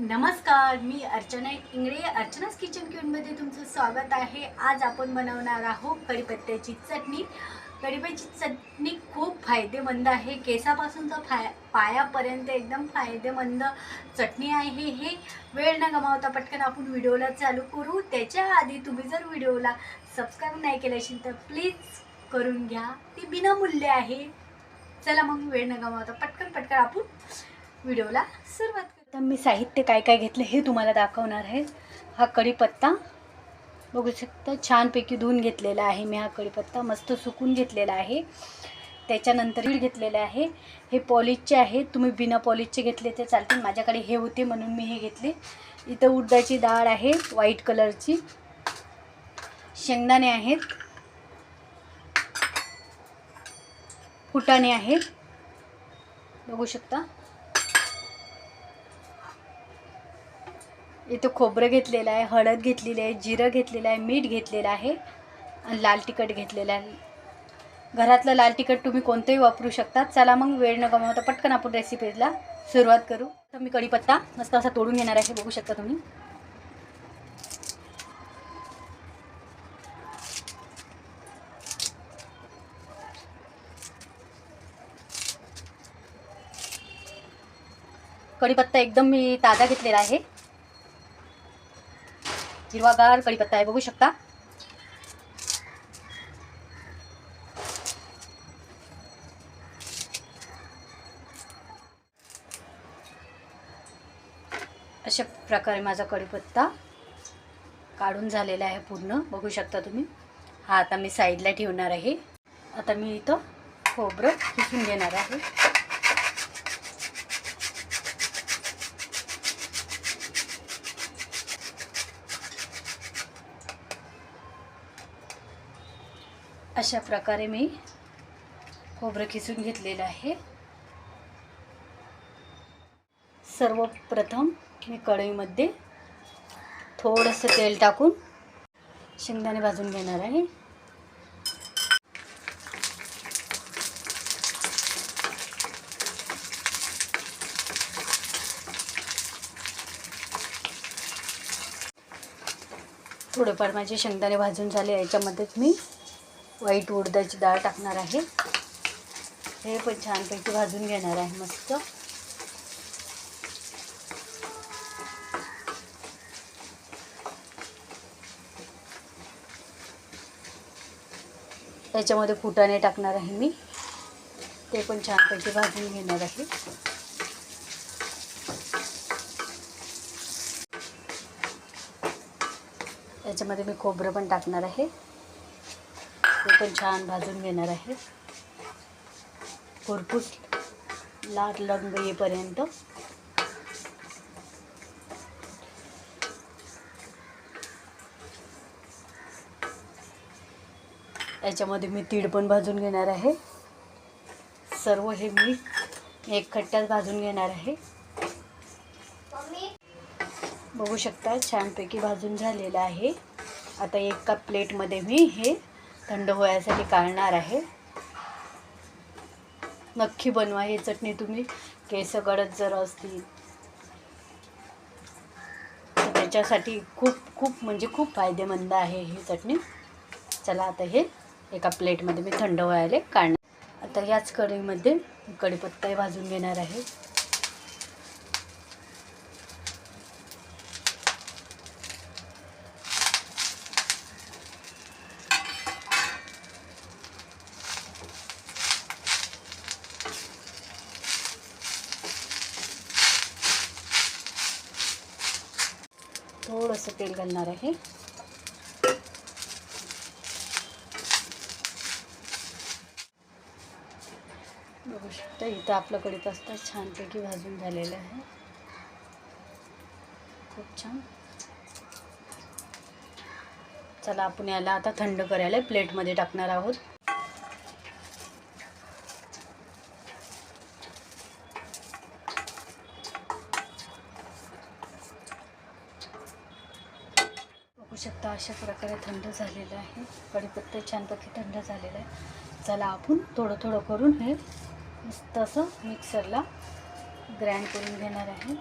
नमस्कार मी अर्चना इंगळे. अर्चनाच किचन क्यूनमध्ये तुमचं स्वागत आहे. आज आपण बनवणार आहोत कढीपत्त्याची चटणी. कढीपत्त्याची चटणी खूप फायदेमंद आहे. केसापासून तर फाय पायापर्यंत एकदम फायदेमंद चटणी आहे हे. वेळ न गमावता पटकन आपण व्हिडिओला चालू करू. त्याच्या आधी तुम्ही जर व्हिडिओला सबस्क्राईब नाही केलं असेल तर प्लीज करून घ्या. ती विनामूल्य आहे. चला मग वेळ न गमावता पटकन पटकन आपण व्हिडिओला सुरुवात आता मी साहित्य काय काय घेतलं हे तुम्हाला दाखवणार आहे. हा कढीपत्ता बघू शकता छानपैकी धुवून घेतलेला आहे मी हा कढीपत्ता मस्त सुकून घेतलेला आहे. त्याच्यानंतर रीड घेतलेलं आहे. हे पॉलिशचे आहे तुम्ही बिना पॉलिशचे घेतले ते चालतील. माझ्याकडे हे होते म्हणून मी हे घेतले. इथं उडदाची डाळ आहे व्हाईट कलरची शेंगदाणे आहेत. फुटाणे आहेत. बघू शकता. इथं खोबरं घेतलेलं आहे हळद घेतलेली आहे जिरं घेतलेलं आहे मीठ घेतलेलं आहे आणि लाल तिखट घेतलेलं आहे. घरातलं लाल तिखट तुम्ही कोणतंही वापरू शकता. चला मग वेळ न गमावता पटकन आपण रेसिपीला सुरुवात करू. तर मी कढीपत्ता मस्त असा तोडून घेणार आहे बघू शकता तुम्ही. कढीपत्ता एकदम मी ताजा घेतलेला आहे. हिरवागार कढीपत्ता आहे बघू शकता. अशा प्रकारे माझा कढीपत्ता काढून झालेला आहे पूर्ण. बघू शकता तुम्ही. हा आता मी साईडला ठेवणार आहे. आता मी इथं खोबरं किसून घेणार आहे. अशा प्रकारे मी खोबरं खिसून घेतलेलं आहे. सर्वप्रथम मी कढईमध्ये थोडंसं तेल टाकून शेंगदाणे भाजून घेणार आहे. थोडेफार माझे शेंगदाणे भाजून झाले याच्यामध्येच मी व्हाईट उडदाची डाळ टाकणार आहे. हे पण छानपैकी भाजून घेणार आहे मस्त. त्याच्यामध्ये फुटाणे टाकणार आहे मी. ते पण छानपैकी भाजून घेणार आहे. याच्यामध्ये मी खोबरं पण टाकणार आहे. ते पण छान भाजून घेणार आहे. भरपूर लाल लंग येईपर्यंत. याच्यामध्ये मी तीळ पण भाजून घेणार आहे. सर्व हे मी एक खट्ट्यात भाजून घेणार आहे. बघू शकता छानपैकी भाजून झालेलं आहे. आता एका प्लेटमध्ये मी हे थंड होण्यासाठी काढणार आहे. नक्की बनवा ही चटणी तुम्ही. केस गडद जर असतील तर त्याच्यासाठी खूप खूप म्हणजे खूप फायदेमंद आहे ही चटणी. चला आता हे एका प्लेटमध्ये मी थंड व्हायला काढणार. आता याच कढईमध्ये कढीपत्ताही भाजून घेणार आहे. थोडंसं तेल घालणार आहे. बघू शकता इथं आपलं कढीपत्ता छानपैकी भाजून झालेलं आहे. खूप छान. चला आपण याला आता थंड करायला प्लेटमध्ये टाकणार आहोत. शकता अशा प्रकारे थंड झालेलं आहे. कढीपत्ता छानपैकी थंड झालेला आहे. चला आपण थोडं थोडं करून हे मस्त असं मिक्सरला ग्राइंड करून घेणार आहे.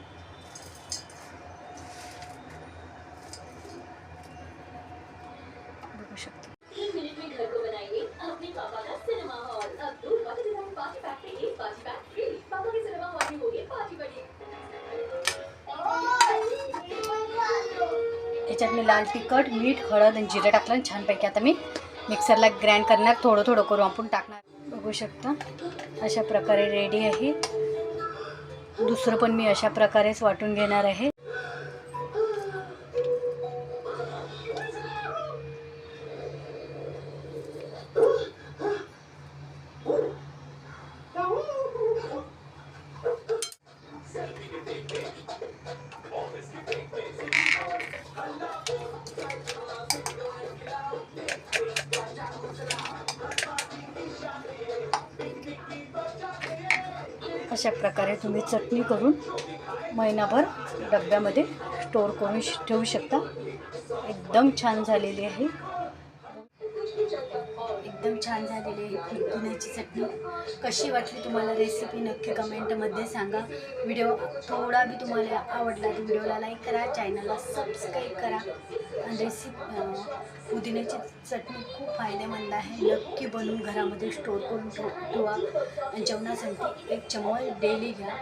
याच्यात मी लाल तिखट मीठ हळद आणि जिरं टाकलं आणि छानपैकी आता मी मिक्सरला ग्राइंड करणार थोडं थोडं करून आपण टाकणार. बघू शकता अशा प्रकारे रेडी आहे. दुसरं पण मी अशा प्रकारेच वाटून घेणार आहे. अशा प्रकारे तुम्ही चटणी करून महिनाभर डब्यामध्ये स्टोअर करून श- ठेवू शकता. एकदम छान झालेली आहे. एकदम छान झालेली आहे पुदिन्याची चटणी. कशी वाटली तुम्हाला रेसिपी नक्की कमेंटमध्ये सांगा. व्हिडिओ थोडा बी तुम्हाला आवडला तर व्हिडिओला लाईक करा चॅनलला सबस्क्राईब करा. आणि रेसिपी पुदिन्याची चटणी खूप फायदेमंद आहे. नक्की बनवून घरामध्ये स्टोअर करून ठेवा. आणि जेवणासाठी एक चम्मच डेली घ्या.